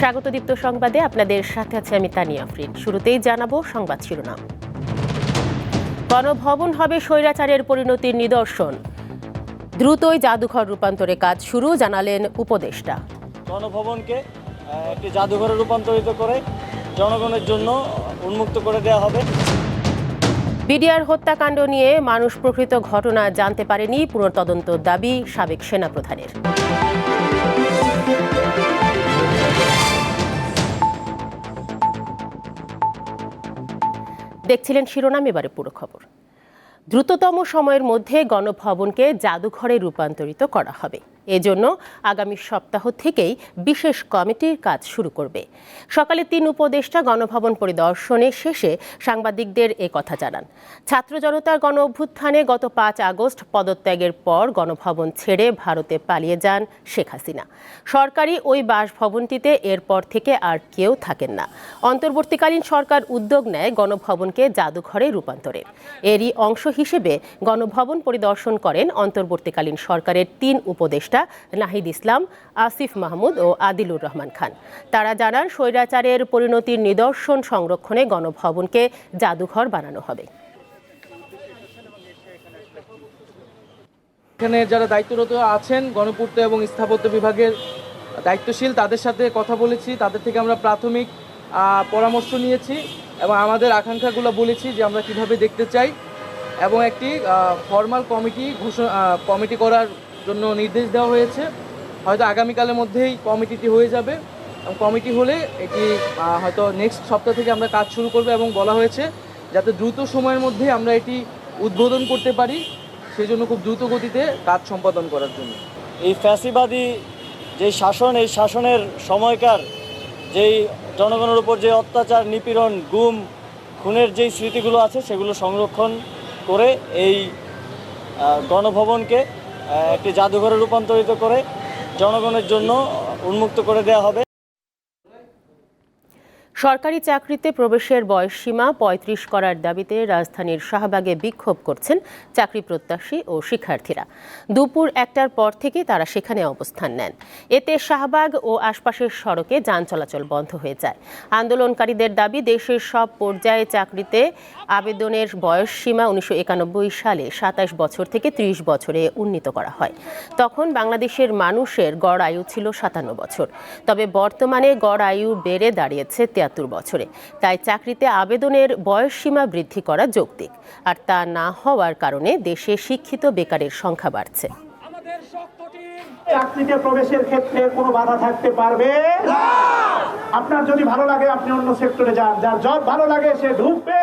স্বাগত দীপ্ত সংবাদে। আপনাদের সাথে আছে আমি তানিয়া আফরিন। শুরুতেই জানাব সংবাদ শিরোনাম। গণভবন হবে স্বৈরাচারের পরিণতির নিদর্শন। দ্রুতই জাদুঘর রূপান্তরে কাজ শুরু জানালেন উপদেষ্টা। গণভবনকে একটি জাদুঘরে রূপান্তরিত করে জনগণের জন্য উন্মুক্ত করে দেওয়া হবে। বিডিআর হত্যাকাণ্ড নিয়ে মানুষ প্রকৃত ঘটনা জানতে পারেনি পুনর্তদন্ত দাবি সাবেক সেনাপ্রধানের। দেখছিলেন শিরোনাম এবারে পুরো খবর। দ্রুততম সময়ের মধ্যে গণভবনকে জাদুঘরে রূপান্তরিত করা হবে। এজন্য আগামী সপ্তাহ থেকেই বিশেষ কমিটির কাজ শুরু করবে। সকালে তিন উপদেষ্টা গণভবন পরিদর্শনে শেষে সাংবাদিকদের এ কথা জানান। ছাত্র জনতার গণ অভ্যুত্থানে গত পাঁচ আগস্ট পদত্যাগের পর গণভবন ছেড়ে ভারতে পালিয়ে যান শেখ হাসিনা। সরকারি ওই বাসভবনটিতে এরপর থেকে আর কেউ থাকেন না। অন্তর্বর্তীকালীন সরকার উদ্যোগ নেয় গণভবনকে জাদুঘরে রূপান্তরে এরই অংশ হিসেবে গণভবন পরিদর্শন করেন অন্তর্বর্তীকালীন সরকারের তিন উপদেষ্টা। নাহিদ ইসলাম, আসিফ মাহমুদ ও আদিলুর রহমান খান। তারা জানান, স্বৈরাচারের পরিণতির নিদর্শন সংরক্ষণে গণভবনকে জাদুঘর বানানো হবে। এখানে যারা দায়িত্বরত আছেন, গণপূর্ত এবং স্থাপত্য বিভাগের দায়িত্বশীল, তাদের সাথে কথা বলেছি। তাদের থেকে আমরা প্রাথমিক পরামর্শ নিয়েছি এবং আমাদের আকাঙ্ক্ষাগুলো বলেছি যে আমরা কীভাবে দেখতে চাই এবং একটি ফর্মাল কমিটি ঘোষণা কমিটি করার জন্য নির্দেশ দেওয়া হয়েছে। হয়তো আগামীকালের মধ্যেই কমিটিটি হয়ে যাবে এবং কমিটি হলে এটি হয়তো নেক্সট সপ্তাহ থেকে আমরা কাজ শুরু করব এবং বলা হয়েছে যাতে দ্রুত সময়ের মধ্যে আমরা এটি উদ্বোধন করতে পারি সেই জন্য খুব দ্রুত গতিতে কাজ সম্পাদন করার জন্য। এই ফ্যাসিবাদী যে শাসন, এই শাসনের সময়কার যেই জনগণের উপর যে অত্যাচার, নিপীড়ন, গুম, খুনের যেই স্মৃতিগুলো আছে, সেগুলো সংরক্ষণ করে এই গণভবনকে একটি জাদুঘরে রূপান্তরিত করে জনগণের জন্য উন্মুক্ত করে দেওয়া হবে। সরকারি চাকরিতে প্রবেশের বয়সসীমা পঁয়ত্রিশ করার দাবিতে রাজধানীর শাহবাগে বিক্ষোভ করছেন চাকরি প্রত্যাশী ও শিক্ষার্থীরা। দুপুর একটার পর থেকে তারা সেখানে অবস্থান নেন। এতে শাহবাগ ও আশপাশের সড়কে যান চলাচল বন্ধ হয়ে যায়। আন্দোলনকারীদের দাবি, দেশের সব পর্যায়ে চাকরিতে আবেদনের বয়সসীমা উনিশশো একানব্বই সালে সাতাশ বছর থেকে ত্রিশ বছরে উন্নীত করা হয়। তখন বাংলাদেশের মানুষের গড় আয়ু ছিল সাতান্ন বছর। তবে বর্তমানে গড় আয়ু বেড়ে দাঁড়িয়েছে তিয়াত্তর বছরে। তাই চাকরিতে আবেদনের বয়সসীমা বৃদ্ধি করা যৌক্তিক। আর তা না হওয়ার কারণে দেশে শিক্ষিত বেকারের সংখ্যা বাড়ছে। চাকরিতে প্রবেশের ক্ষেত্রে কোনো বাধা থাকতে পারবে? আপনার যদি ভালো লাগে আপনি অন্য সেক্টরে যান। যার জব ভালো লাগে সে ঢুকবে।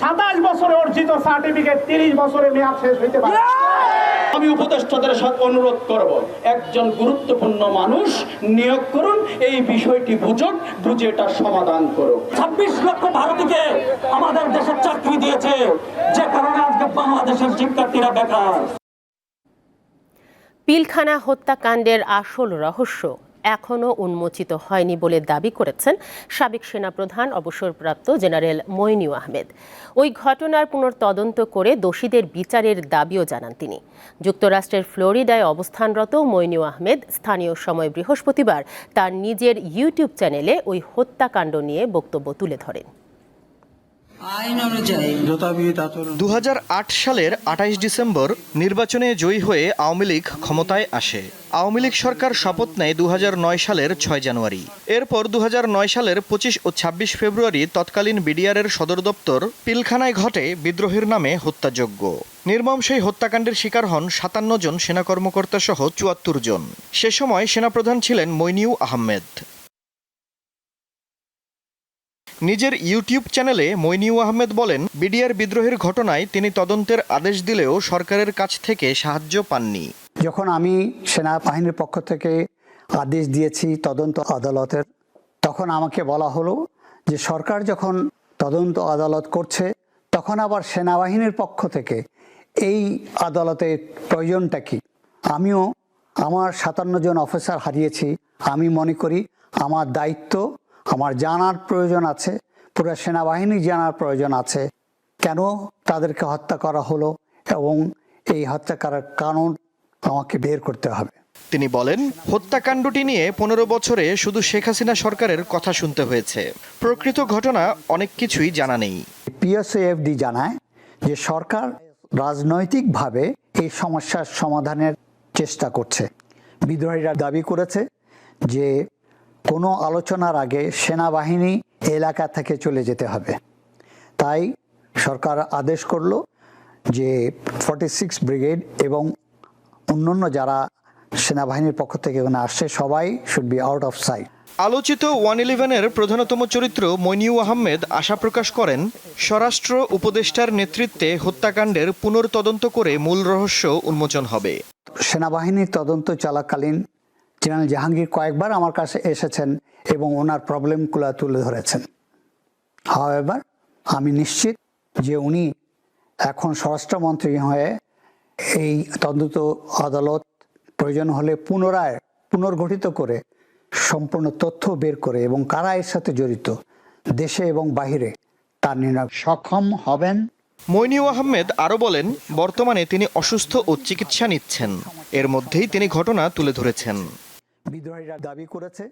সাতাশ বছরে অর্জিত সার্টিফিকেট তিরিশ বছরে মেয়াদ শেষ হইতে পারে। আমি উপদেষ্টাদের সাথে অনুরোধ করব একজন গুরুত্বপূর্ণ মানুষ নিয়োগ করুন এই বিষয়টি বুঝুন বুঝে এটা সমাধান করুন। ছাব্বিশ লক্ষ ভারতীকে আমাদের দেশের চাকরি দিয়েছে যে কারণে আজকে বাংলাদেশের শিক্ষার্থীরা বেকার। পিলখানা হত্যাকাণ্ডের আসল রহস্য। এখনও উন্মোচিত হয়নি বলে দাবি করেছেন সাবেক সেনাপ্রধান অবসরপ্রাপ্ত জেনারেল মইনিউ আহমেদ। ওই ঘটনার পুনর্তদন্ত করে দোষীদের বিচারের দাবিও জানান তিনি। যুক্তরাষ্ট্রের ফ্লোরিডায় অবস্থানরত মইনিউ আহমেদ স্থানীয় সময় বৃহস্পতিবার তার নিজের ইউটিউব চ্যানেলে ওই হত্যাকাণ্ড নিয়ে বক্তব্য তুলে ধরেন। আইন অনুযায়ী। দু সালের আঠাইশ ডিসেম্বর নির্বাচনে জয়ী হয়ে আওয়ামী লীগ ক্ষমতায় আসে। আওয়ামী লীগ সরকার শপথ নেয় দুহাজার নয় সালের ছয় জানুয়ারি। এরপর দুহাজার নয় সালের পঁচিশ ও ছাব্বিশ ফেব্রুয়ারি তৎকালীন বিডিআরের সদর দপ্তর পিলখানায় ঘটে বিদ্রোহের নামে হত্যাযজ্ঞ। নির্মম সেই হত্যাকাণ্ডের শিকার হন সাতান্ন জন সেনা কর্মকর্তা সহ চুয়াত্তর জন। সে সময় সেনাপ্রধান ছিলেন মইনিউ আহমেদ। নিজের ইউটিউব চ্যানেলে মইনিউ আহমেদ বলেন, বিডিআর বিদ্রোহের ঘটনায় তিনি তদন্তের আদেশ দিলেও সরকারের কাছ থেকে সাহায্য পাননি। যখন আমি সেনাবাহিনীর পক্ষ থেকে আদেশ দিয়েছি তদন্ত আদালতের, তখন আমাকে বলা হলো যে সরকার যখন তদন্ত আদালত করছে, তখন আবার সেনাবাহিনীর পক্ষ থেকে এই আদালতের প্রয়োজনটা কি? আমিও আমার সাতান্ন জন অফিসার হারিয়েছি। আমি মনে করি আমার দায়িত্ব আমার জানার প্রয়োজন আছে পুরো সেনাবাহিনী জানার প্রয়োজন আছে। কেন তাদেরকে হত্যা করা হলো এবং এই হত্যা করার কারণ আমাকে বের করতে হবে? তিনি বলেন হত্যাকাণ্ডটি নিয়ে পনেরো বছরে শুধু শেখ হাসিনা সরকারের কথা শুনতে হয়েছে। প্রকৃত ঘটনা অনেক কিছুই জানা নেই। পিএসএফডি জানায় যে সরকার রাজনৈতিকভাবে এই সমস্যার সমাধানের চেষ্টা করছে। বিদ্রোহীরা দাবি করেছে যে কোনো আলোচনার আগে সেনাবাহিনী এলাকা থেকে চলে যেতে হবে। তাই সরকার আদেশ করল যে ফর্টি সিক্স ব্রিগেড এবং অন্যান্য যারা সেনাবাহিনীর পক্ষ থেকে এখানে আসছে সবাই should be out of sight আলোচিত ওয়ান ইলেভেনের প্রধানতম চরিত্র মইনিউ আহমেদ আশা প্রকাশ করেন স্বরাষ্ট্র উপদেষ্টার নেতৃত্বে হত্যাকাণ্ডের পুনর্তদন্ত করে মূল রহস্য উন্মোচন হবে। সেনাবাহিনীর তদন্ত চলাকালীন জেনারেল জাহাঙ্গীর কয়েকবার আমার কাছে এসেছেন এবং ওনার প্রবলেমগুলো তুলে ধরেছেন। হাওয়েভার আমি নিশ্চিত যে উনি এখন স্বরাষ্ট্রমন্ত্রী হয়ে এই তদন্ত আদালত প্রয়োজন হলে পুনরায় পুনর্গঠিত করে সম্পূর্ণ তথ্য বের করে এবং কারা এর সাথে জড়িত দেশে এবং বাহিরে তার নির্ণয় সক্ষম হবেন? মইনিউ আহমেদ আরও বলেন বর্তমানে তিনি অসুস্থ ও চিকিৎসা নিচ্ছেন। এর মধ্যেই তিনি ঘটনা তুলে ধরেছেন। বিদ্রোহীরা দাবি করেছে।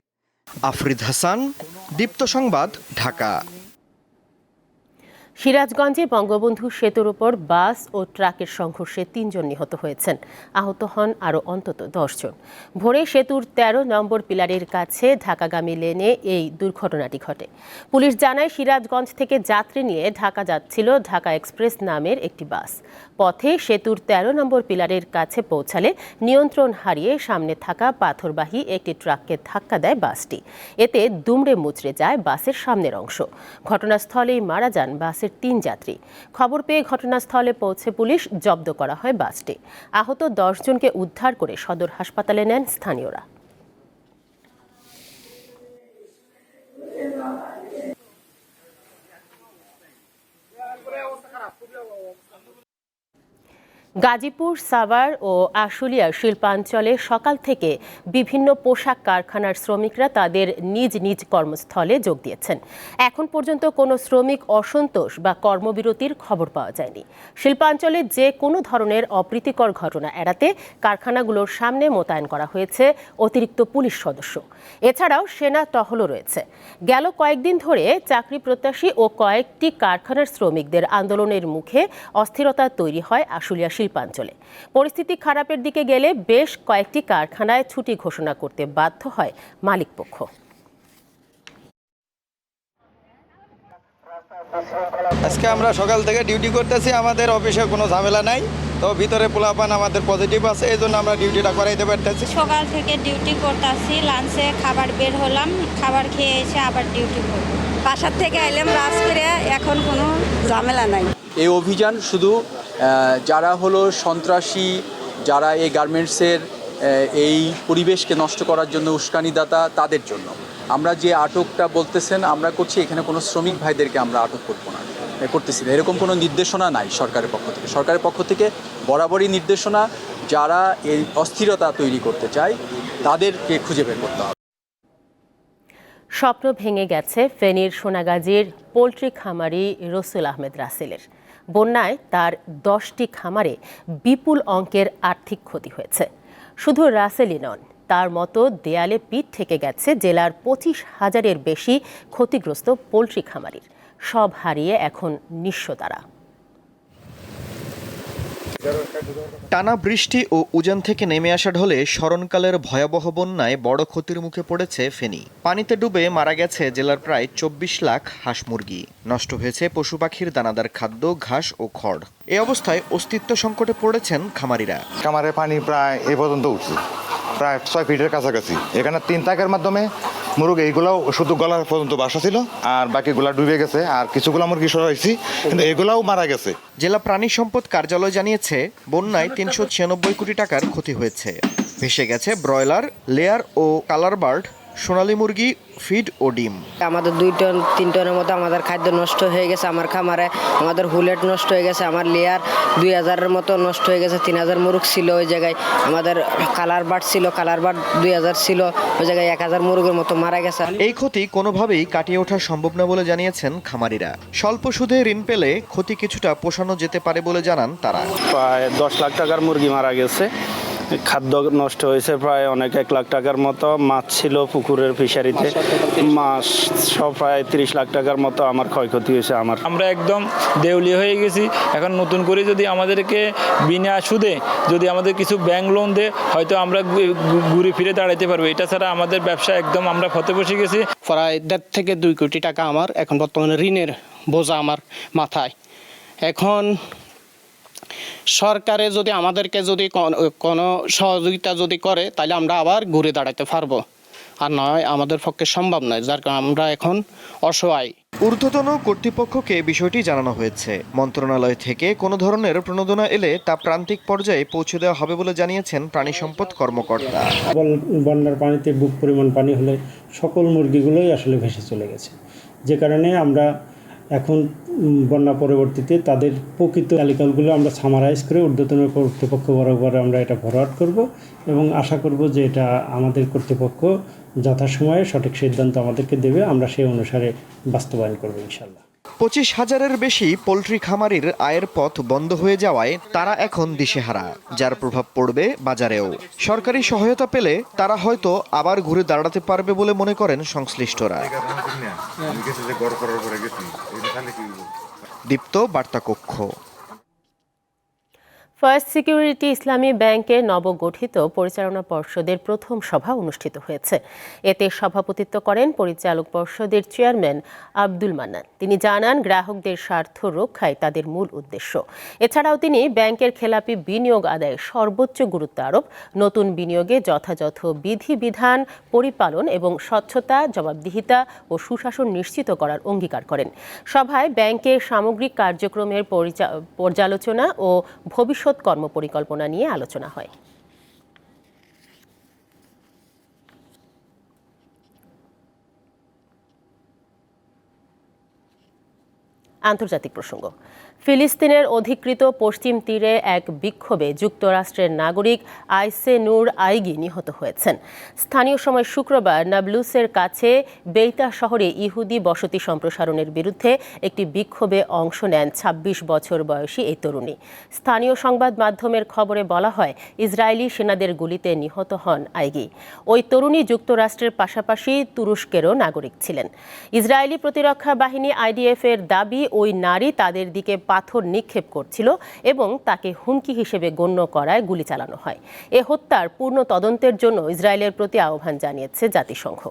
আফরিদ হাসান দীপ্ত সংবাদ ঢাকা। সিরাজগঞ্জে বঙ্গবন্ধু সেতুর উপর বাস ও ট্রাকের সংঘর্ষে তিনজন নিহত হয়েছেন। আহত হন আরও অন্তত দশজন। ভোরে সেতুর ১৩ নম্বর পিলারের কাছে ঢাকাগামী লেনে এই দুর্ঘটনাটি ঘটে। পুলিশ জানায় সিরাজগঞ্জ থেকে যাত্রী নিয়ে ঢাকা যাচ্ছিল ঢাকা এক্সপ্রেস নামের একটি বাস। পথে সেতুর ১৩ নম্বর পিলারের কাছে পৌঁছালে নিয়ন্ত্রণ হারিয়ে সামনে থাকা পাথরবাহী একটি ট্রাককে ধাক্কা দেয় বাসটি। এতে দুমড়ে মুচড়ে যায় বাসের সামনের অংশ। ঘটনাস্থলেই মারা যান বাসের তিন যাত্রী। খবর পেয়ে ঘটনাস্থলে পৌঁছে পুলিশ জব্দ করা হয় বাসটি। আহত দশজনকে উদ্ধার করে সদর হাসপাতালে নেন স্থানীয়রা। গাজীপুর, সাভার ও আশুলিয়ার শিল্পাঞ্চলে সকাল থেকে বিভিন্ন পোশাক কারখানার শ্রমিকরা তাদের নিজ নিজ কর্মস্থলে যোগ দিয়েছেন। এখন পর্যন্ত কোনো শ্রমিক অসন্তোষ বা কর্মবিরতির খবর পাওয়া যায়নি। শিল্পাঞ্চলে যে কোনো ধরনের অপ্রীতিকর ঘটনা এড়াতে কারখানাগুলোর সামনে মোতায়েন করা হয়েছে অতিরিক্ত পুলিশ সদস্য। এছাড়াও সেনা টহলও রয়েছে। গেল কয়েকদিন ধরে চাকরি প্রত্যাশী ও কয়েকটি কারখানার শ্রমিকদের আন্দোলনের মুখে অস্থিরতা তৈরি হয় আশুলিয়া শিল্পাঞ্চলে। পরিস্থিতি খারাপের দিকে গেলে বেশ কয়েকটি কারখানায় ছুটি ঘোষণা করতে বাধ্য হয় মালিকপক্ষ। আজকে আমরা সকাল থেকে ডিউটি করতেছি আমাদের অফিসে কোনো ঝামেলা নাই তো ভিতরে পোলাপান আমাদের পজিটিভ আছে এই জন্য আমরা ডিউটিটা করাইতে পারতেছি। সকাল থেকে ডিউটি করতেছি লাঞ্চে খাবার বের হলাম খাবার খেয়ে এসে আবার ডিউটি করব। বাসার থেকে এলাম রাজ করে এখন কোনো ঝামেলা নাই। এই অভিযান শুধু যারা হলো সন্ত্রাসী, যারা এই গার্মেন্টসের এই পরিবেশকে নষ্ট করার জন্য উস্কানিদাতা, তাদের জন্য। আমরা যে আটকটা বলতেছেন, আমরা করছি, এখানে কোনো শ্রমিক ভাইদেরকে আমরা আটক করব না করতেছি না। এরকম কোনো নির্দেশনা নাই সরকারের পক্ষ থেকে। সরকারের পক্ষ থেকে বরাবরই নির্দেশনা, যারা এই অস্থিরতা তৈরি করতে চায়, তাদেরকে খুঁজে বের করতে হবে। স্বপ্ন ভেঙে গেছে ফেনীর সোনাগাজীর পোলট্রি খামারি রসুল আহমেদ রাসেলের। বন্যায় তার দশটি খামারে বিপুল অঙ্কের আর্থিক ক্ষতি হয়েছে। শুধু রাসেলি নন, তার মতো দেয়ালে পিঠ থেকে গেছে জেলার পঁচিশ হাজারের বেশি ক্ষতিগ্রস্ত পোলট্রি খামারির। সব হারিয়ে এখন নিঃস্ব তারা। টানা বৃষ্টি ও উজান থেকে নেমে আসা ঢলে স্মরণকালের ভয়াবহ বন্যায় বড় ক্ষতির মুখে পড়েছে ফেনী। পানিতে ডুবে মারা গেছে জেলার প্রায় চব্বিশ লাখ হাঁস মুরগি। নষ্ট হয়েছে পশু পাখির দানাদার খাদ্য, ঘাস ও খড়। এ অবস্থায় অস্তিত্ব সংকটে পড়েছেন খামারিরা। খামারে পানি প্রায় এ পর্যন্ত উঠছে। প্রায় ছয় ফিটের কাছাকাছি। এখানে তিন তাকের মাধ্যমে মুরগ, এইগুলাও শুধু গলার পর্যন্ত বাসা ছিল, আর বাকিগুলা ডুবে গেছে, আর কিছুগুলা মুরগি সরা সরাইছি কিন্তু এগুলাও মারা গেছে। জেলা প্রাণী সম্পদ কার্যালয় জানিয়েছে, বন্যায় তিনশো ছিয়ানব্বই কোটি টাকার ক্ষতি হয়েছে। ভেসে গেছে ব্রয়লার, লেয়ার ও কালার বার্ড সোনালী মুরগি ফিড ও ডিম? আমাদের দুই টন তিন টনের মতো আমাদের খাদ্য নষ্ট হয়ে গেছে আমার খামারে। আমাদের হুলেট নষ্ট হয়ে গেছে আমার লেয়ার দুই হাজারের মতো নষ্ট হয়ে গেছে তিন হাজার মুরগ ছিল ওই জায়গায়। আমাদের কালার বার্ড ছিল কালার বার্ড দুই হাজার ছিল ওই জায়গায় এক হাজার মুরগের মতো মারা গেছে। এই ক্ষতি কোনোভাবেই কাটিয়ে ওঠা সম্ভব না বলে জানিয়েছেন খামারিরা। স্বল্প সুদে ঋণ পেলে ক্ষতি কিছুটা পোষানো যেতে পারে বলে জানান তারা। প্রায় দশ লাখ টাকার মুরগি মারা গেছে। খাদ্য নষ্ট হয়েছে প্রায় অনেক এক লাখ টাকার মতো। মাছ ছিল পুকুরের ফিশারিতে। মাছ সব প্রায় তিরিশ লাখ টাকার মতো আমার ক্ষয়ক্ষতি হয়েছে আমার। আমরা একদম দেউলিয়া হয়ে গেছি। এখন নতুন করে যদি আমাদেরকে বিনা সুদে যদি আমাদের কিছু ব্যাংক লোন দেয় হয়তো আমরা ঘুরে ফিরে দাঁড়াইতে পারব। এটা ছাড়া আমাদের ব্যবসা একদম আমরা ফতে বসে গেছি। প্রায় দেড় থেকে দুই কোটি টাকা আমার এখন বর্তমানে ঋণের বোঝা আমার মাথায়। এখন সরকারে যদি আমাদেরকে যদি কোনো সহযোগিতা যদি করে তাহলে আমরা আবার ঘুরে দাঁড়াতে পারব। আর নয় আমাদের পক্ষে সম্ভব নয় যার কারণে আমরা এখন অসহায়। ঊর্ধ্বতন কর্তৃপক্ষকে বিষয়টি জানানো হয়েছে। মন্ত্রণালয় থেকে কোনো ধরনের প্রণোদনা এলে তা প্রান্তিক পর্যায়ে পৌঁছে দেওয়া হবে বলে জানিয়েছেন প্রাণী সম্পদ কর্মকর্তা। বন্যার পানিতে বুক পরিমাণ পানি হলে সকল মুরগিগুলোই আসলে ভেসে চলে গেছে। যে কারণে আমরা এখন বন্যা পরবর্তীতে তাদের প্রকৃত তালিকাগুলো আমরা সামারাইজ করে ঊর্ধ্বতন কর্তৃপক্ষ বরাবর আমরা এটা ফরওয়ার্ড করব এবং আশা করব যে এটা আমাদের কর্তৃপক্ষ যথাসময়ে সঠিক সিদ্ধান্ত আমাদেরকে দেবে। আমরা সেই অনুসারে বাস্তবায়ন করব ইনশাল্লাহ পঁচিশ হাজারের বেশি পোলট্রি খামারির আয়ের পথ বন্ধ হয়ে যাওয়ায় তারা এখন দিশেহারা, যার প্রভাব পড়বে বাজারেও। সরকারি সহায়তা পেলে তারা হয়তো আবার ঘুরে দাঁড়াতে পারবে বলে মনে করেন সংশ্লিষ্টরা। দীপ্ত, বার্তা কক্ষ। ফার্স্ট সিকিউরিটি ইসলামী ব্যাংকের নবগঠিত পরিচালনা পর্ষদের প্রথম সভা অনুষ্ঠিত হয়েছে। এতে সভাপতিত্ব করেন পরিচালক পর্ষদের চেয়ারম্যান আব্দুল মান্নান। তিনি জানান, গ্রাহকদের স্বার্থ রক্ষায় তাদের মূল উদ্দেশ্য। এছাড়াও তিনি ব্যাংকের খেলাপি বিনিয়োগ আদায়ে সর্বোচ্চ গুরুত্ব আরোপ, নতুন বিনিয়োগে যথাযথ বিধিবিধান পরিপালন এবং স্বচ্ছতা, জবাবদিহিতা ও সুশাসন নিশ্চিত করার অঙ্গীকার করেন। সভায় ব্যাংকের সামগ্রিক কার্যক্রমের পর্যালোচনা ও ভবিষ্যৎ কর্মপরিকল্পনা নিয়ে আলোচনা হয়। আন্তর্জাতিক প্রসঙ্গ। ফিলিস্তিনের অধিকৃত পশ্চিম তীরে এক বিক্ষোভে যুক্তরাষ্ট্রের নাগরিক আইসে নূর আইগি নিহত হয়েছেন। স্থানীয় সময় শুক্রবার নাবলুসের কাছে বেইতা শহরে ইহুদি বসতি সম্প্রসারণের বিরুদ্ধে একটি বিক্ষোভে অংশ নেন ২৬ বছর বয়সী এই তরুণী। স্থানীয় সংবাদ মাধ্যমের খবরে বলা হয়, ইসরায়েলি সেনাদের গুলিতে নিহত হন আইগি। ওই তরুণী যুক্তরাষ্ট্রের পাশাপাশি তুরস্কেরও নাগরিক ছিলেন। ইসরায়েলি প্রতিরক্ষা বাহিনী আইডিএফ এর দাবি ওই নারী তাদের দিকে পাথর নিক্ষেপ করছিল এবং তাকে হুমকি হিসেবে গণ্য করায় গুলি চালানো হয়। এ হত্যার পূর্ণ তদন্তের জন্য ইসরায়েলের প্রতি আহ্বান জানিয়েছে জাতিসংঘ।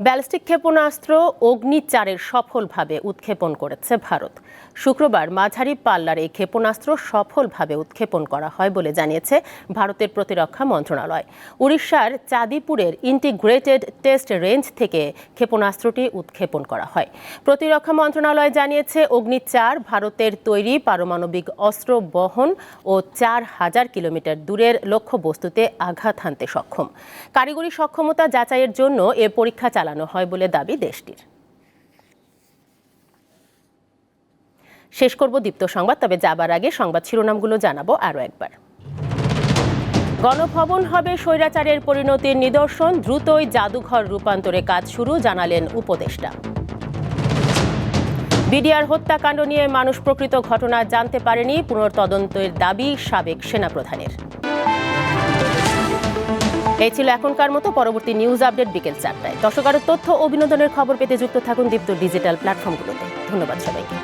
ব্যালিস্টিক ক্ষেপণাস্ত্র অগ্নি চারের সফলভাবে উৎক্ষেপণ করেছে ভারত। শুক্রবার মাঝারি পাল্লার এই ক্ষেপণাস্ত্র সফলভাবে উৎক্ষেপণ করা হয় বলে জানিয়েছে ভারতের প্রতিরক্ষা মন্ত্রণালয়। উড়িষ্যার চাঁদিপুরের ইন্টিগ্রেটেড টেস্ট রেঞ্জ থেকে ক্ষেপণাস্ত্রটি উৎক্ষেপণ করা হয়। প্রতিরক্ষা মন্ত্রণালয় জানিয়েছে অগ্নি চার ভারতের তৈরি পারমাণবিক অস্ত্র বহন ও চার হাজার কিলোমিটার দূরের লক্ষ্যবস্তুতে আঘাত হানতে সক্ষম। কারিগরি সক্ষমতা যাচাইয়ের জন্য এ পরীক্ষা চালানো হয় বলে দাবি দেশটির। শেষ করব দীপ্ত সংবাদ, তবে যাবার আগে সংবাদ শিরোনামগুলো জানাব আরও একবার। গণভবন হবে স্বৈরাচারের পরিণতির নিদর্শন, দ্রুতই জাদুঘর রূপান্তরে কাজ শুরু, জানালেন উপদেষ্টা। বিডিআর হত্যাকাণ্ড নিয়ে মানুষ প্রকৃত ঘটনা জানতে পারেনি, পুনর্তদন্তের দাবি সাবেক সেনাপ্রধানের। এই ছিল এখনকার মতো পরবর্তী নিউজ আপডেট বিকেল চারটায়। দর্শক আরও তথ্য ও বিনোদনের খবর পেতে যুক্ত থাকুন দীপ্ত ডিজিটাল প্ল্যাটফর্মগুলোতে ধন্যবাদ সবাইকে।